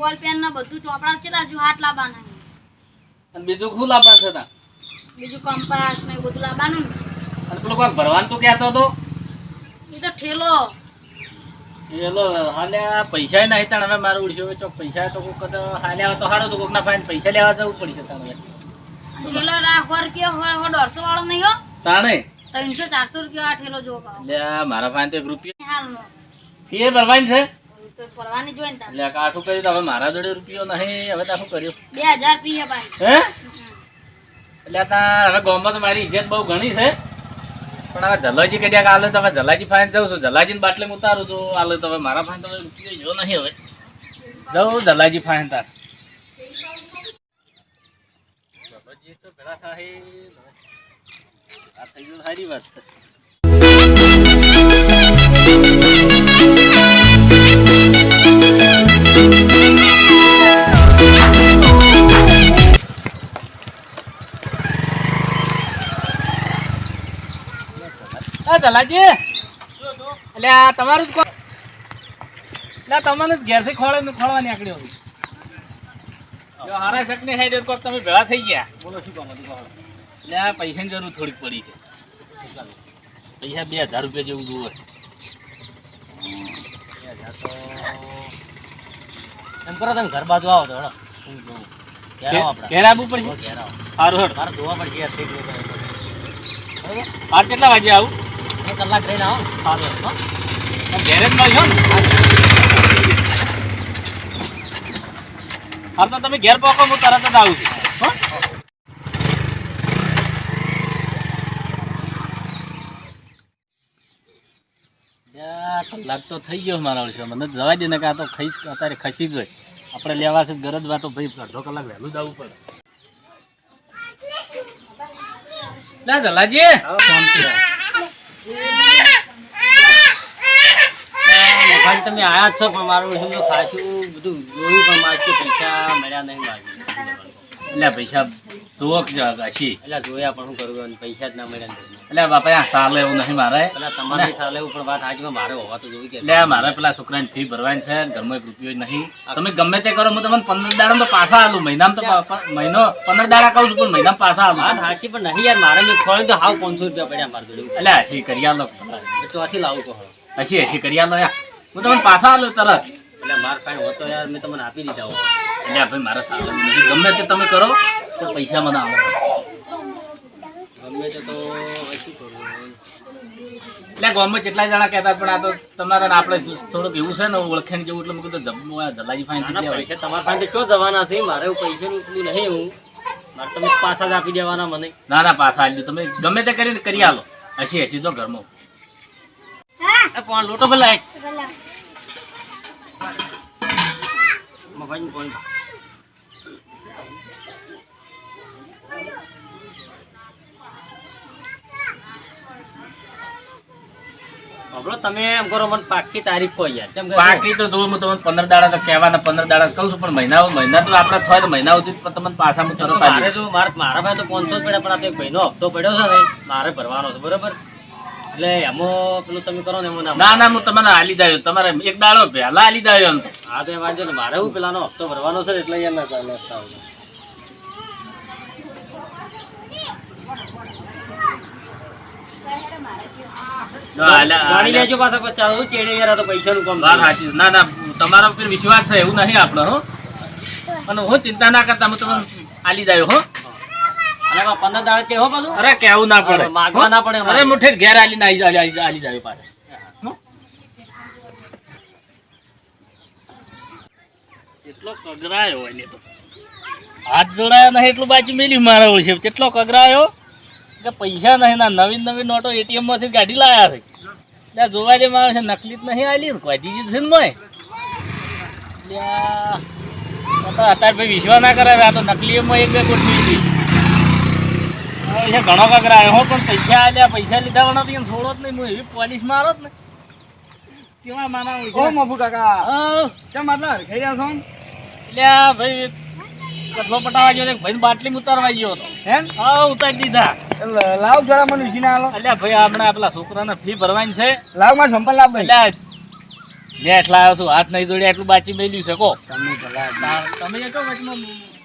બોલ પેન ને બધું ચોપડા ચેલા જો હાથ લાવવાના અને બીજું શું લાવવા છે તા? બીજું કંપાસ ને બધું લાવવાનું ને. અને પેલો કોઈ ભરવાનું તો કહેતો હતો? એ તો ઠેલો. એલો હાલ્યા પૈસા નહીં તાણ હવે મારું ઉડ્યો ચોક પૈસા તો કોક હાલ્યા તો હારો તો કોક ના ફાઈન પૈસા લેવા જવું પડશે તાણ. ઠેલો રાખો રૂપિયા હોય હો દોઢસો વાળો નહીં હો. તાણે? ત્રણસો ચારસો રૂપિયા ઠેલો જો એટલે મારા ફાઈન તો એક રૂપિયા. હાલનો. ફી એ ભરવાની છે? પરવાની જોઈન તા લે કાઠું કર્યું તો હવે મારા જોડે રૂપિયો નહીં હવે તો શું કર્યું? બે હજાર પીએ ભાઈ. હે? એટલે તા હવે ગામમાં તો મારી ઇજ્જત બહુ ઘણી છે. પણ હવે જલાજી કદ્યાક કાલે તો હવે જલાજી ફાઈન જાઉં છું. જલાજીને બાટલે ઉતારું તો આલે મારા ફાઈન તો હવે રૂપિયો જો નહીં હવે. જાઉં જલાજી ફાઈન તાર. જલાજી તો ભેળા થાય આ થઈ ગયું સારી વાત છે. આ જલાજી એટલે આ તમારું જ કોણ? એટલે તમને જ ઘેરથી ખોળે ખોળવા નીકળ્યો છું. જો હારા શકને હેડે કોક તમે ભેળા થઈ ગયા. બોલો શું કામ હતું કહો. એટલે આ પૈસાની જરૂર થોડીક પડી છે. પૈસા બે હજાર રૂપિયા જેવું જોવે. બે હજાર તો એમ કરો તમે ઘર બાજુ આવો તો હેડો. હું જોઉં ઘેર આવવું પડશે? સારું હેડ. મારે જોવા પડશે કેટલા વાગે આવું? એક કલાક રહીને આવો. સારું ને? તો તમે ઘેર પહોંચો હું તરત જ આવું છું. હો? કલાક તો થઈ ગયો મારા વર્ષે મને જવા દે ને કે આ તો ખાઈ અત્યારે ખસી જ હોય. આપણે લેવા છે ગરજ વાતો તો ભાઈ અડધો કલાક વહેલું જ આવવું પડે. ના દલાજી. ભાઈ તમે આયા છો પણ મારું તો ખાસું બધું જોયું પણ મારે પૈસા મળ્યા નહીં મારે. એટલે પૈસા જુઓ પછી હશી એટલે જોયા પણ હું કરું પૈસા જ ના મળ્યા ને. એટલે બાપા આ સાલ એવું નહીં મારે. પેલા તમારી સાલે એવું પણ વાત આજમાં મારે હોવા તો જોઈ કે એટલે મારે પેલા છોકરાની ફી ભરવાની છે ઘરમાં એક રૂપિયો નહીં. તમે ગમે તે કરો હું તમને પંદર દાડા તો પાછા આલું. મહિનામાં તો મહિનો પંદર દાડા કહું છું પણ મહિનામાં પાછા આલું. હા સાચી પણ નહીં યાર મારે મેં ખોલ્યું તો હાવ પાંચસો રૂપિયા પડ્યા મારે જોડે. એટલે હસી કરી આલો તો આથી લાવું તો હશી હસી કરી આલો યાર હું તમને પાછા આલો તરત. એટલે માર કાંઈ હોતો યાર મેં તમને આપી દીધા હોય. એટલે ભાઈ મારા સાલ નથી. ગમે તે તમે કરો તો પૈસા મને આવો. ગમે તે તો શું કરું? એટલે ગામમાં કેટલા જણા કહેતા પણ આ તો તમારે આપણે થોડુંક એવું છે ને ઓળખેણ જેવું એટલે મેં કીધું જમવું આ જલાજી ફાઈન પૈસા તમારા પાસે ક્યાં જવાના છે? મારે એવું પેલું નહીં હું. મારે તમે પાછા જ આપી દેવાના મને. ના ના પાછા તમે ગમે તે કરીને કરી આલો. હસી હસી તો ઘરમાં એ પણ લોટો પેલા હબળો તમે એમ કરો મને પાકી તારીખ કહો યાર. કેમ કે તો જો હું તમને પંદર દાડા તો કહેવાના પંદર દાડા કહું છું પણ મહિના મહિના તો આપણે થાય મહિના સુધી તમને પાછા હું તરત મારે જો મારા ભાઈ તો પાંચસો જ પડ્યા પણ આ એક મહિનો હપ્તો પડ્યો છે ને મારે ભરવાનો છે બરોબર? એટલે એમાં પેલું તમે કરો ને એમાં ના ના હું તમારે હાલી દાયો તમારે એક દાડો પહેલા હાલી દાયો એમ તો. હા તો એ વાંધો ને મારે હું પેલાનો હપ્તો ભરવાનો છે એટલે યાર ના ચાલે હપ્તા વગર. જો આલા- જાણી આલા- લેજો પાછા પચાસ હું ચેડે યાર આ તો પૈસાનું કામ વાત છે. સાચી છે. ના ના તમારા વિશ્વાસ છે એવું નહીં આપણો હો. અને હું ચિંતા ના કરતા હું તમને આલી દાયો હો. અને પંદર દાડે કે હો અરે કેવું ના પડે. માગવા ના પડે અરે મુઠે ઘેર આલી આલી આલી આલી દાયો કેટલો કગરાયો હોય તો. હાથ જોડાયો નહીં એટલું બાજુ મેલી મારા ઓળશે કેટલો કગરાયો? કે પૈસા નહીં ના નવીન નવીન નોટો એટીએમમાંથી કાઢી લાયા છે. એટલે જોવા જે મારે છે નકલી જ નહીં આલી કોઈ દીધી છે ને મોય. અત્યારે ભાઈ વિશ્વાસ ના કરે આ તો નકલી એમાં એક બે ગોઠવી હતી છે ઘણો કગરાયો હો પણ પૈસા આલ્યા પૈસા લીધા વગર તો છોડો જ નહીં. હું એવી પોલીસ મારો જ ને. કેવા માના ઓ મફુ કાકા. કેમ આટલા હરખાઈ રહ્યા છો? એટલે ભાઈ કટલો પટાવા ગયો ભાઈ બાટલી ઉતારવા ગયો હતો. હે? હા ઉતારી દીધા. લાવ જરા મને ઉછીને આલો. એટલે ભાઈ આપણે આપણા છોકરાને ફી ભરવાની છે. લાવ મારે સંપલ લાવ ભાઈ. એટલે મેં એટલા આવ્યો છું હાથ નહીં જોડ્યા એટલું બાચી મેલ્યું છે કો તમે ભલા. તમે વચમાં માગો